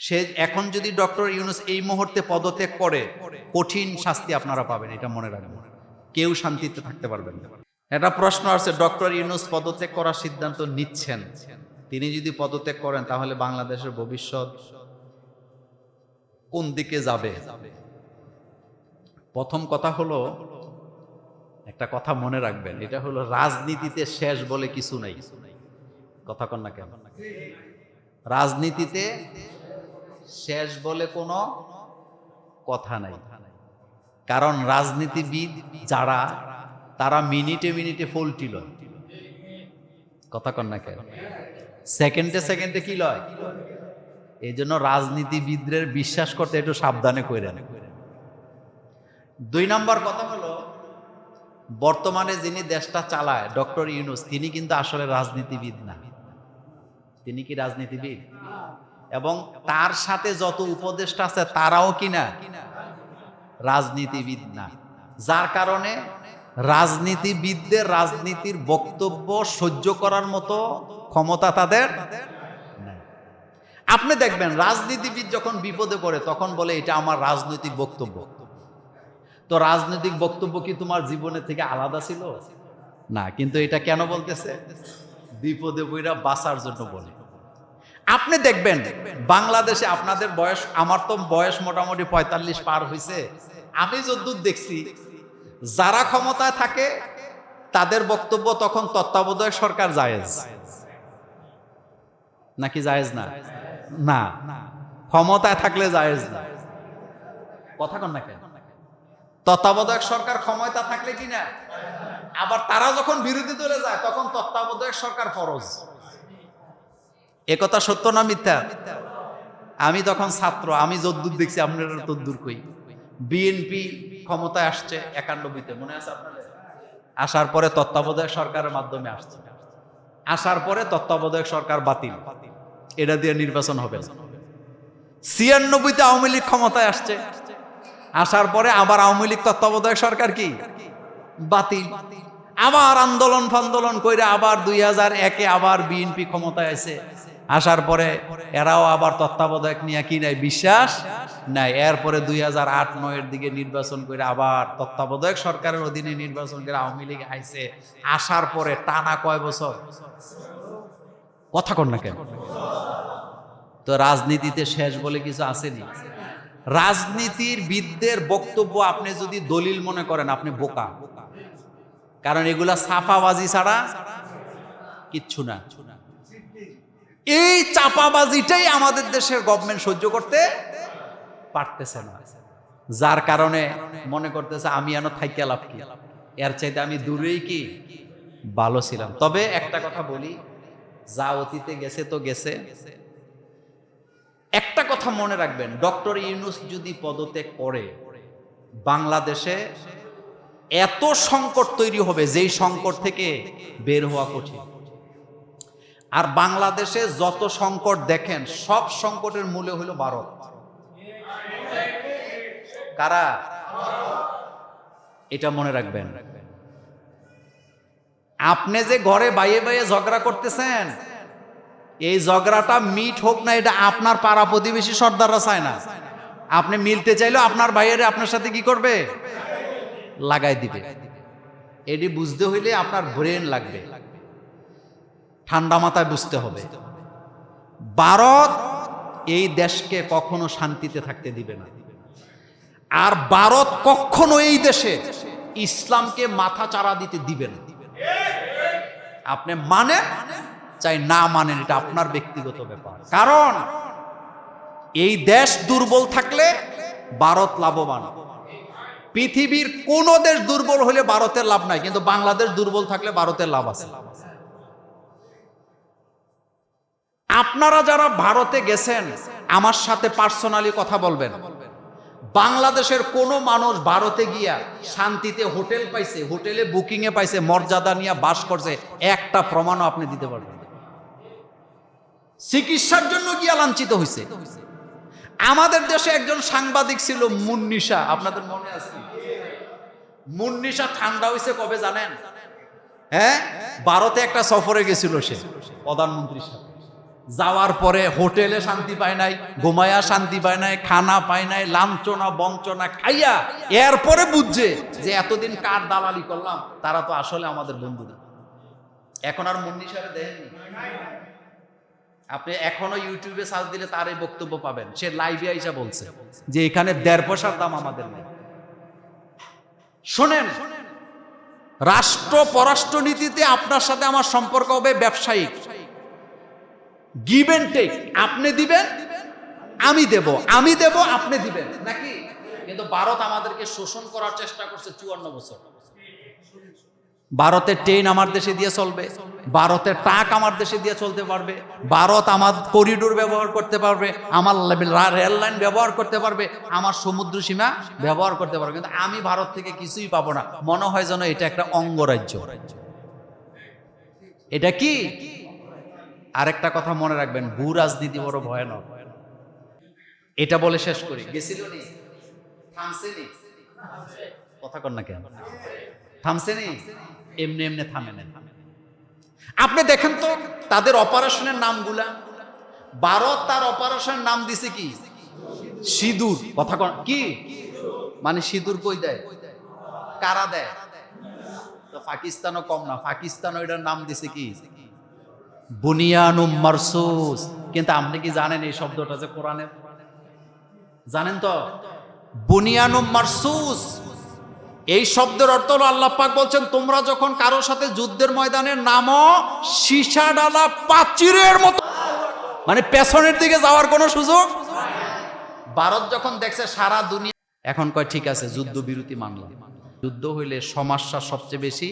সে এখন যদি ডক্টর ইউনুস এই মুহূর্তে পদত্যাগ করে, কঠিন শাস্তি আপনারা পাবেন, এটা মনে রাখবেন। কেউ শান্তিতে থাকতে পারবেন একটা প্রশ্ন আছে ডক্টর ইউনুস পদত্যাগ করার সিদ্ধান্ত নিচ্ছেন। তিনি যদি পদত্যাগ করেন, তাহলে বাংলাদেশের ভবিষ্যৎ কোন দিকে যাবে? প্রথম কথা হলো, একটা কথা মনে রাখবেন, এটা হলো রাজনীতিতে শেষ বলে কিছু নাই। কথা কন না কেন? রাজনীতিতে শেষ বলে কোনো কথা নাই। কারণ রাজনীতিবিদ যারা তারা মিনিটে মিনিটে ফলটি লয় কথা কন না কেন? সেকেন্ডে সেকেন্ডে কি লয়? এই জন্য রাজনীতিবিদদের বিশ্বাস করতে একটু সাবধানে কইরেন। দুই নম্বর কথা হলো বর্তমানে যিনি দেশটা চালায় ডক্টর ইউনুস তিনি কিন্তু আসলে রাজনীতিবিদ না। তিনি কি রাজনীতিবিদ? এবং তার সাথে যত উপদেষ্টা আছে তারাও কি না রাজনীতিবিদ না। যার কারণে রাজনীতিবিদদের রাজনীতির বক্তব্য সহ্য করার মতো ক্ষমতা তাদের। আপনি দেখবেন, রাজনীতিবিদ যখন বিপদে পড়ে, তখন বলে, এটা আমার রাজনৈতিক বক্তব্য। তো রাজনৈতিক বক্তব্য কি তোমার জীবনের থেকে আলাদা ছিল? না, কিন্তু এটা কেন বলতেছে? বিপদে বইরা বাঁচার জন্য বলে। আপনি দেখবেন, বাংলাদেশে আপনাদের বয়স, আমার তো বয়স মোটামুটি পঁয়তাল্লিশ পার হয়েছে আমি যদ্দূর দেখছি, যারা ক্ষমতায় থাকে, তাদের বক্তব্য তখন তত্ত্বাবধায়ক সরকার জায়েজ। নাকি জায়েজ না? না। ক্ষমতায় থাকলে জায়েজ না। কথা কন না কেন? তত্ত্বাবধায়ক সরকার ক্ষমতা থাকলে কি না? আবার তারা যখন বিরোধী দলে যায়, তখন তত্ত্বাবধায়ক সরকার ফরজ। একথা সত্য না মিথ্যা? আমি তখন ছাত্র, আমি যদ্দূর দেখছি আপনারা তদ্দূর কই। বিএনপি ক্ষমতায় আসছে একানব্বইতে মনে আছে আপনাদের? আসার পরে তত্ত্বাবধায়ক সরকারের মাধ্যমে আসছে। আসার পরে তত্ত্বাবধায়ক সরকার বাতিল। এটা দিয়ে নির্বাচন হবে। ছিয়ানব্বইতে আওয়ামী লীগ ক্ষমতায় আসছে। আসার পরে আবার আওয়ামী লীগ তত্ত্বাবধায়ক সরকার কি? বাতিল। আবার আন্দোলন ফান্দোলন কইরা আবার দুই হাজার একে আবার বিএনপি ক্ষমতায় আছে আসার পরে এরাও আবার তত্ত্বাবধায়ক নিয়ে কি নাই, বিশ্বাস নাই। এরপরে দুই হাজার আট, নয়ের দিকে নির্বাচন করে আবার তত্ত্বাবধায়ক সরকারের অধীনে নির্বাচন করে আওয়ামী লীগ আইসে আসার পরে টানা কয় বছর? কথা কর না কেন? তো রাজনীতিতে শেষ বলে কিছু আসেনি। রাজনীতির বিদদের বক্তব্য আপনি যদি দলিল মনে করেন, আপনি বোকা। কারণ এগুলা সাফাবাজি ছাড়া কিচ্ছু না। এই চাপাবাজিটাই আমাদের দেশের গভর্নমেন্ট সহ্য করতে পারতেছে না। যার কারণে মনে করতেছে, আমি এন থাইকা লাভ কি? এর চাইতে আমি দূরেই কি? ভালো ছিলাম। তবে একটা কথা বলি, যা অতীতে গেছে তো গেছে। একটা কথা মনে রাখবেন, ডক্টর ইউনুস যদি পদত্যাগ করে, বাংলাদেশে এত সংকট তৈরি হবে, যেই সংকট থেকে বের হওয়া কঠিন। আর বাংলাদেশে যত সংকট দেখেন, সব সংকটের মূলে হলো ভারত। কারা? এটা মনে রাখবেন। আপনি যে ঘরে বাইয়ে বাইয়ে ঝগড়া করতেছেন, এই ঝগড়াটা মিট হোক না, এটা আপনার পাড়া প্রতিবেশী সর্দাররা চায় না। আপনি মিলতে চাইলেও আপনার বাইরে আপনার সাথে কি করবে? লাগাই দিবে। এটি বুঝতে হইলে আপনার ব্রেন লাগবে। ঠান্ডা মাথায় বুঝতে হবে। ভারত এই দেশকে কখনো শান্তিতে থাকতে দিবে না। আর ভারত কখনো এই দেশে ইসলামকে মাথা চারা দিতে দিবে না। আপনি মানে চাই না মানেন, এটা আপনার ব্যক্তিগত ব্যাপার। কারণ এই দেশ দুর্বল থাকলে ভারত লাভবান। পৃথিবীর কোন দেশ দুর্বল হলে ভারতের লাভ নাই, কিন্তু বাংলাদেশ দুর্বল থাকলে ভারতের লাভ আছে। আপনারা যারা ভারতে গেছেন, আমার সাথে পার্সোনালি কথা বলবেন। বাংলাদেশের কোনো মানুষ ভারতে গিয়া শান্তিতে হোটেল পাইছে, হোটেলে বুকিং এ পাইছে, মর্যাদা নিয়ে বাস করছে, একটা প্রমাণও আপনি দিতে পারবেন চিকিৎসার জন্য গিয়া লাঞ্ছিত হয়েছে আমাদের দেশে একজন সাংবাদিক ছিল মুন্নিশা, আপনাদের মনে আছে? মুন্নিশা ঠান্ডা হয়েছে কবে জানেন? হ্যাঁ? ভারতে একটা সফরে গেছিল সে, প্রধানমন্ত্রীর সাথে। যাওয়ার পরে হোটেলে শান্তি পায় নাই, ঘুমায়া শান্তি পায় নাই, খানা পায় নাই, লাঞ্ছনা, বঞ্চনা খাইয়া এরপরে বুঝছে যে এতদিন কার দালালি করলাম, তারা তো আসলে আমাদের বন্ধু না। এখন আর মুন্নি সাহেব দেখেননি আপনি এখনও ইউটিউবে সার্চ দিলে তার এই বক্তব্য পাবেন। সে লাইভে আইসা বলছে যে এখানে দেড় পয়সার দাম আমাদের নেই। শোনেন, রাষ্ট্র, পররাষ্ট্রনীতিতে আপনার সাথে আমার সম্পর্ক হবে ব্যবসায়িক। গিভ টেক আপনি দিবেন, আমি দেব। আমি দেব, আপনি দিবেন। নাকি? কিন্তু ভারত আমাদেরকে শোষণ করার চেষ্টা করছে চুয়ান্ন বছর। ভারতের ট্রেন আমার দেশে দিয়ে চলবে। ভারতের ট্রাক আমার দেশে দিয়ে চলতে পারবে। ভারত আমার করিডোর ব্যবহার করতে পারবে। আমার রেল লাইন ব্যবহার করতে পারবে। আমার সমুদ্র সীমা ব্যবহার করতে পারবে। কিন্তু আমি ভারত থেকে কিছুই পাবো না। মনে হয় যেন এটা একটা অঙ্গরাজ্য এটা কি? আরেকটা কথা মনে রাখবেন ভূ রাজনীতি বড় ভয়ানক। এটা বলে শেষ করি। গেছিল নি? কথা কর না কেন? থামছেনি এমনি এমনি থামে না আপনি দেখেন তো তাদের অপারেশনের নামগুলা। ভারত তার অপারেশনের নাম দিছে কি? সিঁদুর। কথা কি? মানে সিঁদুর কই দেয়? কারা দেয়? তো পাকিস্তানও কম না। পাকিস্তান এটার নাম দিছে কি? বুনিয়ানুম মারসুস। কিন্তু আপনি কি জানেন এই শব্দটা যে কোরআনে? জানেন তো? বুনিয়ানুম মারসুস। এই শব্দের অর্থ হলো আল্লাহ পাক বলছেন, তোমরা যখন কারও সাথে যুদ্ধের ময়দানে নামো, সীসা ডালা মতো মানে পেছনের দিকে যাওয়ার কোনো সুযোগ? ভারত যখন দেখছে সারা দুনিয়া এখন কয়, ঠিক আছে, যুদ্ধ বিরতি মানলাম। যুদ্ধ হইলে সমস্যা সবচেয়ে বেশি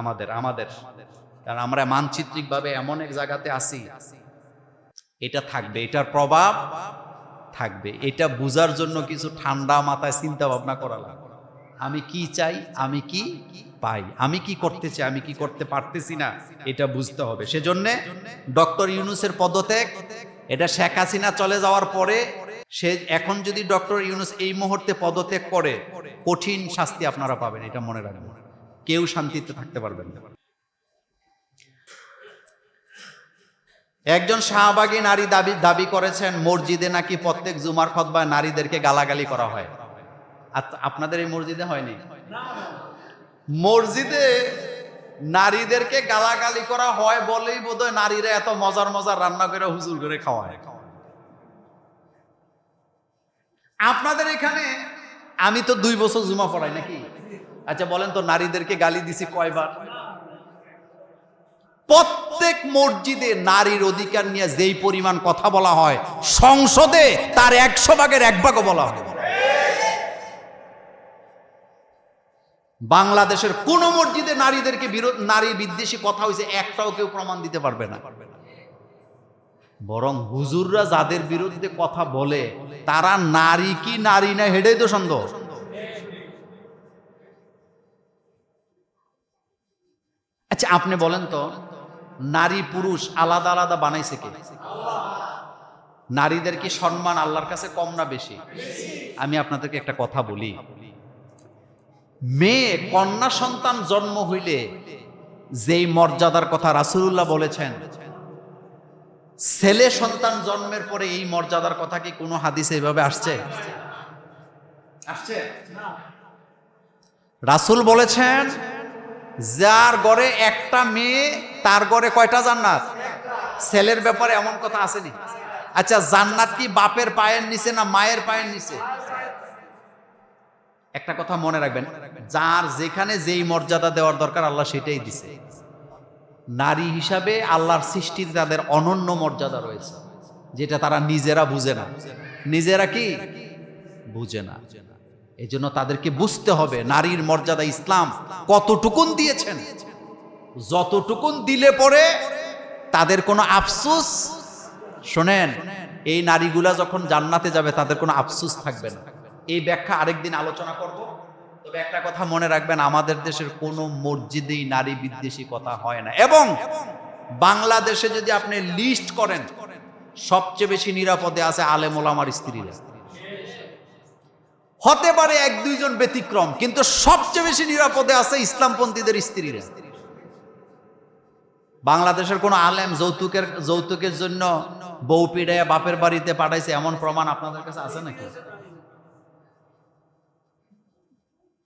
আমাদের আমাদের। কারণ আমরা মানচিত্রিকভাবে এমন এক জায়গাতে আছি। এটা থাকবে, এটার প্রভাব থাকবে। এটা বুঝার জন্য কিছু ঠান্ডা মাথায় চিন্তা ভাবনা করা লাগবে। আমি কি চাই? আমি কি পাই? আমি কি করতে চাই? আমি কি করতে পারতেছি না? এটা বুঝতে হবে। সেজন্য ডক্টর ইউনুসের পদত্যাগ, এটা শেখ হাসিনা চলে যাওয়ার পরে সে এখন যদি ডক্টর ইউনুস এই মুহূর্তে পদত্যাগ করে, কঠিন শাস্তি আপনারা পাবেন, এটা মনে রাখবেন। কেউ শান্তিতে থাকতে পারবেন না। একজন শাহবাগী নারী দাবি দাবি করেছেন, মসজিদে নাকি প্রত্যেক জুমার খতবায় নারীদেরকে গালাগালি করা হয়। আপনাদের এই মসজিদে হয়নি? মসজিদে নারীদেরকে গালাগালি করা হয় বলেই বোধহয় নারীরা এত মজার মজার রান্না করে হুজুর করে খাওয়ায়। আপনাদের এখানে, আমি তো দুই বছর জুমা পড়াই নাকি? আচ্ছা বলেন তো, নারীদেরকে গালি দিছি কয়বার? প্রত্যেক মসজিদে নারীর অধিকার নিয়ে যেই পরিমাণ কথা বলা হয়, সংসদে তার একশো ভাগের এক ভাগও বলা হয়। বাংলাদেশের কোন মসজিদে নারীদেরকে বিরোধ, নারী বিদ্বেষী কথা হয়েছে, একটাও কেউ প্রমাণ দিতে পারবে না। বরং হুজুররা যাদের বিরুদ্ধে কথা বলে, তারা নারী কি নারী না হেডেই তো সন্দেহ আচ্ছা আপনি বলেন তো নারী পুরুষ আলাদা আলাদা বানাইছে কে? নারীদের কি সম্মান আল্লাহর কাছে কম না বেশি? আমি আপনাদেরকে একটা কথা বলি। মেয়ে, কন্যা সন্তান জন্ম হইলে যেই মর্যাদার কথা রাসূলুল্লাহ বলেছেন, ছেলে সন্তান জন্মের পরে এই মর্যাদার কথা কি কোনো হাদিসে এভাবে আসছে? আসছে? রাসূল বলেছেন, যার ঘরে একটা মেয়ে তার ঘরে কয়টা জান্নাত? ছেলের ব্যাপারে এমন কথা আসেনি। আচ্ছা জান্নাত কি বাপের পায়ের নিচে না মায়ের পায়ের নিচে? একটা কথা মনে রাখবেন, যার যেখানে যেই মর্যাদা দেওয়ার দরকার আল্লাহ সেটাই দিছে। নারী হিসাবে আল্লাহর সৃষ্টিতে তাদের অনন্য মর্যাদা রয়েছে, যেটা তারা নিজেরা বুঝে না। নিজেরা কি? বুঝে না। এই জন্য তাদেরকে বুঝতে হবে, নারীর মর্যাদা ইসলাম কতটুকুন দিয়েছেন? যতটুকুন দিলে পরে তাদের কোনো আফসুস? শোনেন, এই নারীগুলা যখন জান্নাতে যাবে, তাদের কোনো আফসুস থাকবে না। এই ব্যাখ্যা আরেকদিন আলোচনা করব। তবে একটা কথা মনে রাখবেন, আমাদের দেশের কোনো মসজিদেই নারী বিদ্বেষী কথা হয় না। এবং বাংলাদেশে যদি আপনি লিস্ট করেন, সবচেয়ে বেশি নিরাপদে আছে আলেম ওলামার স্ত্রীরা। হতে পারে এক দুইজন ব্যতিক্রম, কিন্তু সবচেয়ে বেশি নিরাপদে আছে ইসলামপন্থীদের স্ত্রীরা। বাংলাদেশের কোনো আলেম যৌতুকের যৌতুকের জন্য বউ পিড়ে বাপের বাড়িতে পাঠাইছে, এমন প্রমাণ আপনাদের কাছে আছে নাকি?